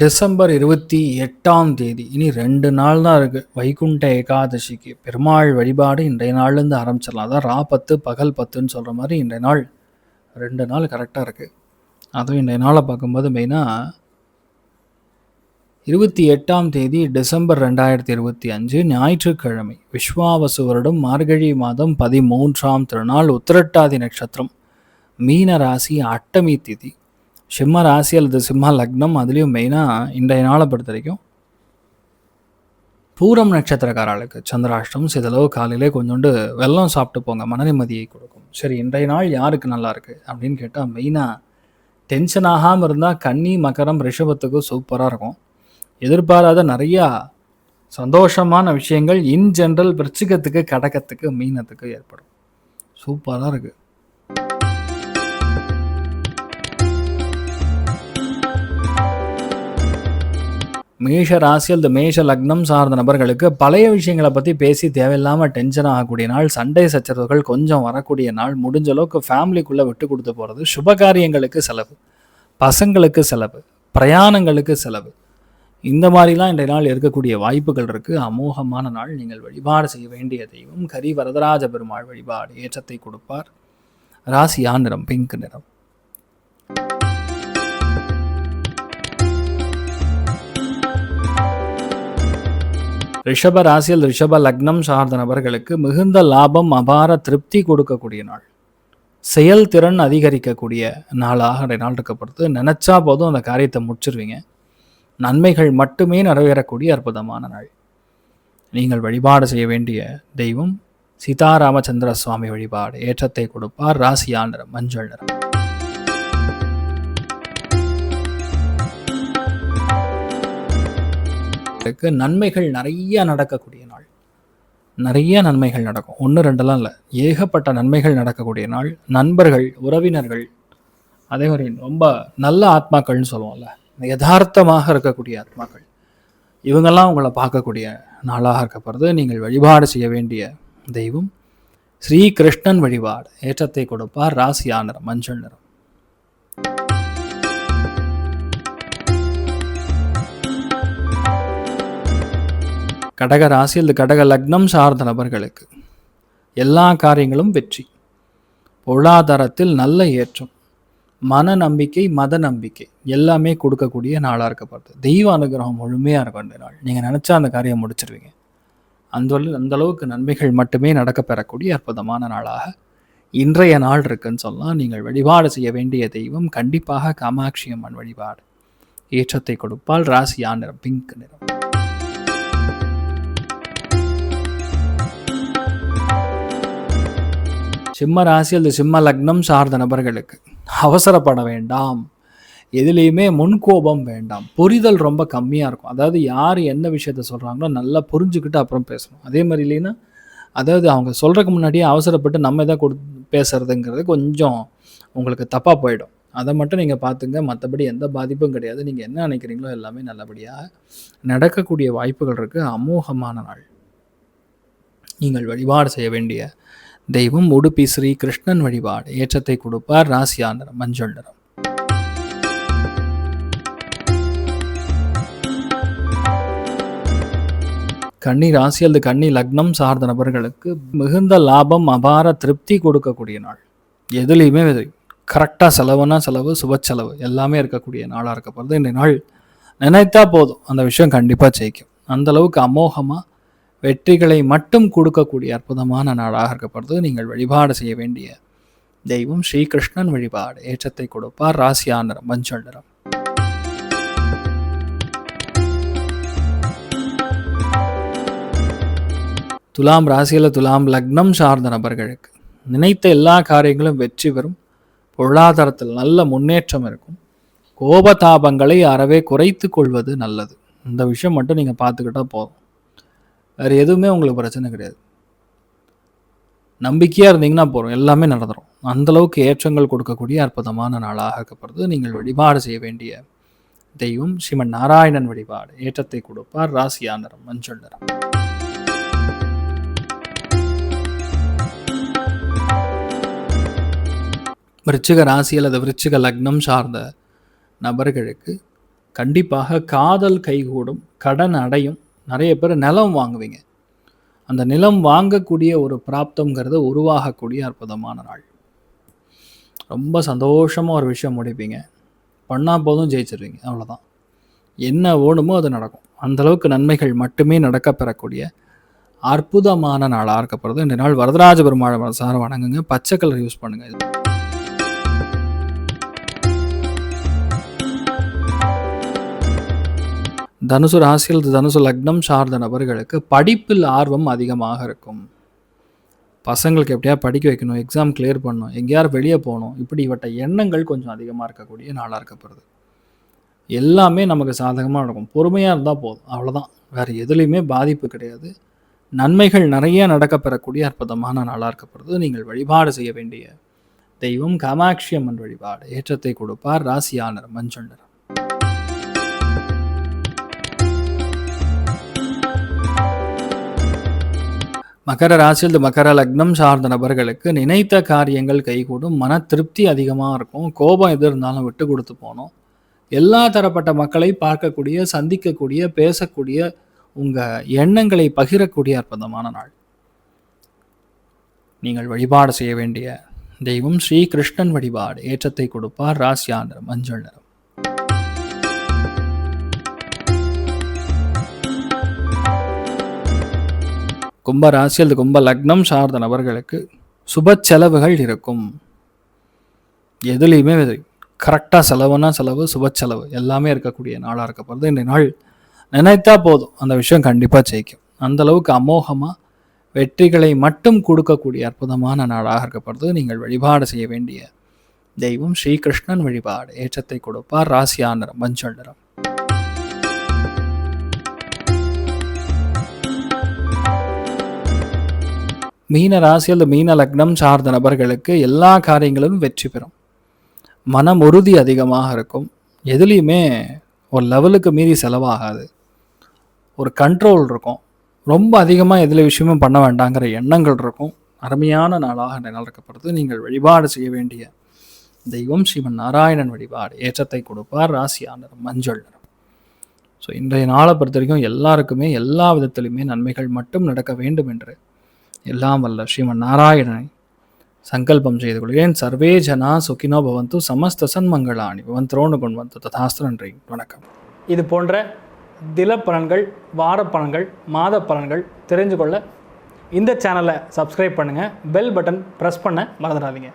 December இருபத்தி எட்டாம் தேதி. இனி ரெண்டு நாள் தான் இருக்குது வைகுண்ட ஏகாதசிக்கு. பெருமாள் வழிபாடு இன்றைய நாள்லேருந்து ஆரம்பிச்சிடலாம். அதான் ரா பத்து பகல் பத்துன்னு சொல்கிற மாதிரி இன்றைய நாள் ரெண்டு நாள் கரெக்டாக இருக்குது அதுவும் இன்றைய நாளை பார்க்கும்போது மெயினாக இருபத்தி எட்டாம் தேதி டிசம்பர் ரெண்டாயிரத்தி இருபத்தி அஞ்சு ஞாயிற்றுக்கிழமை. விஸ்வாவசு வருடம் மார்கழி மாதம் பதிமூன்றாம் திருநாள் உத்திரட்டாதி நட்சத்திரம். மீன ராசி அட்டமி திதி. சிம்ம ராசி அல்லது சிம்ம லக்னம் அதுலேயும் மெயினாக இன்றைய நாளை பொறுத்த வரைக்கும் பூரம் நட்சத்திரக்காரர்களுக்கு சந்திராஷ்டம் சிதளவு காலையிலே கொஞ்சோண்டு வெள்ளம் சாப்பிட்டு போங்க மன நிம்மதியை கொடுக்கும். சரி இன்றைய நாள் யாருக்கு நல்லா இருக்குது அப்படின்னு கேட்டால் மெயினாக டென்ஷன் ஆகாமல் இருந்தால் கன்னி மகரம் ரிஷபத்துக்கு சூப்பராக இருக்கும். எதிர்பாராத நிறையா சந்தோஷமான விஷயங்கள் இன் ஜென்ரல் விருச்சிகத்துக்கு கடகத்துக்கு மீனத்துக்கு ஏற்படும். சூப்பராக இருக்குது மேஷ ராசி அல்லது மேஷ லக்னம் சார்ந்த நபர்களுக்கு பழைய விஷயங்களை பற்றி பேசி தேவையில்லாமல் டென்ஷன் ஆகக்கூடிய நாள் சண்டை சச்சரவுகள் கொஞ்சம் வரக்கூடிய நாள் முடிஞ்ச அளவுக்கு ஃபேமிலிக்குள்ளே விட்டு கொடுத்து போகிறது சுபகாரியங்களுக்கு செலவு பசங்களுக்கு செலவு பிரயாணங்களுக்கு செலவு. இந்த மாதிரிலாம் இன்றைய நாள் இருக்கக்கூடிய வாய்ப்புகள் இருக்குது அமோகமான நாள். நீங்கள் வழிபாடு செய்ய வேண்டிய தெய்வம். கரி வரதராஜ பெருமாள் வழிபாடு ஏற்றத்தை கொடுப்பார். ராசியா நிறம்? பிங்க் நிறம். ரிஷப ராசியில் ரிஷப லக்னம் சார்ந்த நபர்களுக்கு மிகுந்த லாபம் அபார திருப்தி கொடுக்கக்கூடிய நாள். செயல்திறன் அதிகரிக்கக்கூடிய நாளாக இன்றைய நாள் இருக்கப்படுது நினச்சா போதும் அந்த காரியத்தை முடிச்சிருவீங்க. நன்மைகள் மட்டுமே நிறைவேறக்கூடிய அற்புதமான நாள். நீங்கள் வழிபாடு செய்ய வேண்டிய தெய்வம் சீதாராமச்சந்திர சுவாமி வழிபாடு ஏற்றத்தை கொடுப்பார் ராசியா நிறம் மஞ்சள் நிறம். இருக்கு நன்மைகள் நிறைய நடக்கக்கூடிய நாள். நிறைய நன்மைகள் நடக்கும். ஒன்று ரெண்டெல்லாம் இல்லை. ஏகப்பட்ட நன்மைகள் நடக்கக்கூடிய நாள். நண்பர்கள் உறவினர்கள் அதே மாதிரி ரொம்ப நல்ல ஆத்மாக்கள்னு சொல்லுவோம்ல. யதார்த்தமாக இருக்கக்கூடிய ஆத்மாக்கள். இவங்கெல்லாம் உங்களை பார்க்கக்கூடிய நாளாக இருக்கப்படுறது நீங்கள் வழிபாடு செய்ய வேண்டிய தெய்வம். ஸ்ரீ கிருஷ்ணன் வழிபாடு. ஏற்றத்தை கொடுப்பார். ராசியா நிறம் மஞ்சள் நிறம். கடக ராசி அல்லது கடக லக்னம் சார்ந்த நபர்களுக்கு எல்லா காரியங்களும் வெற்றி. பொருளாதாரத்தில் நல்ல ஏற்றம் மன நம்பிக்கை மத நம்பிக்கை எல்லாமே கொடுக்கக்கூடிய நாளாக இருக்கப்படுது தெய்வ அனுகிரகம் முழுமையாக இருக்கும் அந்த நாள். நீங்கள் நினச்சா அந்த காரியம் முடிச்சிருவீங்க. அந்த அந்த அளவுக்கு நன்மைகள் மட்டுமே நடக்க பெறக்கூடிய அற்புதமான நாளாக இன்றைய நாள் இருக்குன்னு சொல்லலாம் நீங்கள் வழிபாடு செய்ய வேண்டிய தெய்வம் கண்டிப்பாக காமாட்சி அம்மன் வழிபாடு. ஏற்றத்தை கொடுப்பால் ராசியா நிறம் பிங்க் நிறம். சிம்ம ராசி அல்லது சிம்ம லக்னம் சார்ந்த நபர்களுக்கு அவசரப்பட வேண்டாம். எதுலேயுமே முன்கோபம் வேண்டாம். புரிதல் ரொம்ப கம்மியாக இருக்கும். அதாவது யார் என்ன விஷயத்த சொல்கிறாங்களோ நல்லா புரிஞ்சுக்கிட்டு அப்புறம் பேசணும். அதே மாதிரி இல்லைன்னா அதாவது அவங்க சொல்கிறதுக்கு முன்னாடியே அவசரப்பட்டு நம்ம எதாவது கொடு பேசுறதுங்கிறது கொஞ்சம் உங்களுக்கு தப்பாக போயிடும். அதை மட்டும் நீங்கள் பார்த்துங்க. மற்றபடி எந்த பாதிப்பும் கிடையாது. நீங்கள் என்ன நினைக்கிறீங்களோ எல்லாமே நல்லபடியாக நடக்கக்கூடிய வாய்ப்புகள் இருக்குது அமோகமான நாள். நீங்கள் வழிபாடு செய்ய வேண்டிய தெய்வம் உடுப்பி ஸ்ரீ கிருஷ்ணன் வழிபாடு. ஏற்றத்தை கொடுப்பார் ராசியா நிறம் மஞ்சள் நிறம் கன்னி ராசி அல்லது கன்னி லக்னம் சார்ந்த நபர்களுக்கு மிகுந்த லாபம் அபார திருப்தி கொடுக்கக்கூடிய நாள். எதுலேயுமே கரெக்டாக செலவுனா செலவு சுப செலவு எல்லாமே இருக்கக்கூடிய நாளாக இருக்க போகிறது இந்த நாள் நினைத்தா போதும். அந்த விஷயம் கண்டிப்பாக ஜெயிக்கும். அந்தளவுக்கு அமோகமாக வெற்றிகளை மட்டும் கொடுக்கக்கூடிய அற்புதமான நாளாக இருக்கப்படுது. நீங்கள் வழிபாடு செய்ய வேண்டிய தெய்வம் ஸ்ரீகிருஷ்ணன் வழிபாடு. ஏற்றத்தை கொடுப்பார். ராசியா நிறம் மஞ்சள் நிறம். துலாம் ராசியில் துலாம் லக்னம் சார்ந்த நபர்களுக்கு நினைத்த எல்லா காரியங்களும் வெற்றி பெறும். பொருளாதாரத்தில் நல்ல முன்னேற்றம் இருக்கும். கோபதாபங்களை அறவே குறைத்து கொள்வது நல்லது. இந்த விஷயம் மட்டும் நீங்கள் பார்த்துக்கிட்டா போதும். வேறு எதுவுமே உங்களுக்கு பிரச்சனை கிடையாது. நம்பிக்கையாக இருந்தீங்கன்னா போகிறோம் எல்லாமே நடந்துடும் அந்தளவுக்கு ஏற்றங்கள் கொடுக்கக்கூடிய அற்புதமான நாளாக இருக்கப்படுது நீங்கள் வழிபாடு செய்ய வேண்டிய தெய்வம் ஸ்ரீமன் நாராயணன் வழிபாடு. ஏற்றத்தை கொடுப்பார் ராசியா நிறம் மஞ்சள் நிறம். விருச்சிக ராசி அல்லது விருச்சிக லக்னம் சார்ந்த நபர்களுக்கு கண்டிப்பாக காதல் கைகூடும் கடன் அடையும் நிறைய பேர் நிலம் வாங்குவீங்க. அந்த நிலம் வாங்கக்கூடிய ஒரு பிராப்தங்கிறது உருவாகக்கூடிய அற்புதமான நாள். ரொம்ப சந்தோஷமாக ஒரு விஷயம் முடிப்பீங்க. பண்ணால் போதும் ஜெயிச்சிருவீங்க. அவ்வளோதான் என்ன ஓடுமோ அது நடக்கும். அந்தளவுக்கு நன்மைகள் மட்டுமே நடக்க பெறக்கூடிய அற்புதமான நாளாக இருக்கப்படுறது இந்த நாள் வரதராஜ பெருமாள் சார் வணங்குங்க. பச்சை கலர் யூஸ் பண்ணுங்கள் தனுசு ராசியில் தனுசு லக்னம் சார்ந்த நபர்களுக்கு படிப்பில் ஆர்வம் அதிகமாக இருக்கும். பசங்களுக்கு எப்படியா படிக்க வைக்கணும் எக்ஸாம் கிளியர் பண்ணணும் எங்கேயாரு வெளியே போகணும் இப்படி இவட்ட எண்ணங்கள் கொஞ்சம் அதிகமாக இருக்கக்கூடிய நாளாக இருக்கப்படுது எல்லாமே நமக்கு சாதகமாக நடக்கும். பொறுமையாக இருந்தால் போதும். அவ்வளோதான் வேறு எதுலேயுமே பாதிப்பு கிடையாது. நன்மைகள் நிறைய நடக்க பெறக்கூடிய அற்புதமான நாளாக இருக்கப்படுது நீங்கள் வழிபாடு செய்ய வேண்டிய தெய்வம் காமாட்சி அம்மன் வழிபாடு. ஏற்றத்தை கொடுப்பார் ராசியானர் மஞ்சள் நிறம் மகர ராசியில் மகர லக்னம் சார்ந்த நபர்களுக்கு நினைத்த காரியங்கள் கைகூடும் மன திருப்தி அதிகமாக இருக்கும் கோபம் எது இருந்தாலும் விட்டு கொடுத்து போகணும். எல்லா தரப்பட்ட மக்களை பார்க்கக்கூடிய சந்திக்கக்கூடிய பேசக்கூடிய உங்கள் எண்ணங்களை பகிரக்கூடிய அற்புதமான நாள். நீங்கள் வழிபாடு செய்ய வேண்டிய தெய்வம் ஸ்ரீ கிருஷ்ணன் வழிபாடு ஏற்றத்தை கொடுப்பார் ராசியா நிறம் மஞ்சள் நிறம். கும்ப ராசி அல்லது கும்ப லக்னம் சார்ந்த நபர்களுக்கு சுப செலவுகள் இருக்கும். எதுலேயுமே கரெக்டாக செலவுனா செலவு சுப செலவு எல்லாமே இருக்கக்கூடிய நாளாக இருக்கப்படுது இந்த நாள் நினைத்தா போதும். அந்த விஷயம் கண்டிப்பாக ஜெயிக்கும். அந்த அளவுக்கு அமோகமாக வெற்றிகளை மட்டும் கொடுக்கக்கூடிய அற்புதமான நாளாக இருக்கப்படுது நீங்கள் வழிபாடு செய்ய வேண்டிய தெய்வம் ஸ்ரீகிருஷ்ணன் வழிபாடு. ஏற்றத்தை கொடுப்பார். ராசியா நிறம் மஞ்சள் நிறம் மீன ராசி அல்லது மீன லக்னம் சார்ந்த நபர்களுக்கு எல்லா காரியங்களும் வெற்றி பெறும். மனம் உறுதி அதிகமாக இருக்கும். எதுலேயுமே ஒரு லெவலுக்கு மீறி செலவாகாது. ஒரு கண்ட்ரோல் இருக்கும். ரொம்ப அதிகமாக எதில் விஷயமும் பண்ண வேண்டாங்கிற எண்ணங்கள் இருக்கும். அருமையான நாளாக நிலக்கப்படுது நீங்கள் வழிபாடு செய்ய வேண்டிய தெய்வம் ஸ்ரீமன் நாராயணன் வழிபாடு. ஏற்றத்தை கொடுப்பார் ராசியா மஞ்சள் ஸோ இன்றைய நாளை பொறுத்த வரைக்கும் எல்லாருக்குமே எல்லா விதத்திலையுமே நன்மைகள் மட்டும் நடக்க வேண்டும் என்று எல்லாம் வல்ல ஸ்ரீமன் நாராயணனை சங்கல்பம் செய்து கொள்கிறேன் சர்வே ஜனா சுகினோ பவந்து சமஸ்த சன்மங்களாணி. பவந்தோன்னு கொண்டு வந்து ததாஸ்து நன்றி. வணக்கம். இது போன்ற தில பலன்கள் வார பலன்கள் மாத பலன்கள் தெரிஞ்சு கொள்ள இந்த சேனலை சப்ஸ்கிரைப் பண்ணுங்கள் பெல் பட்டன் ப்ரெஸ் பண்ண மறந்துடாதீங்க.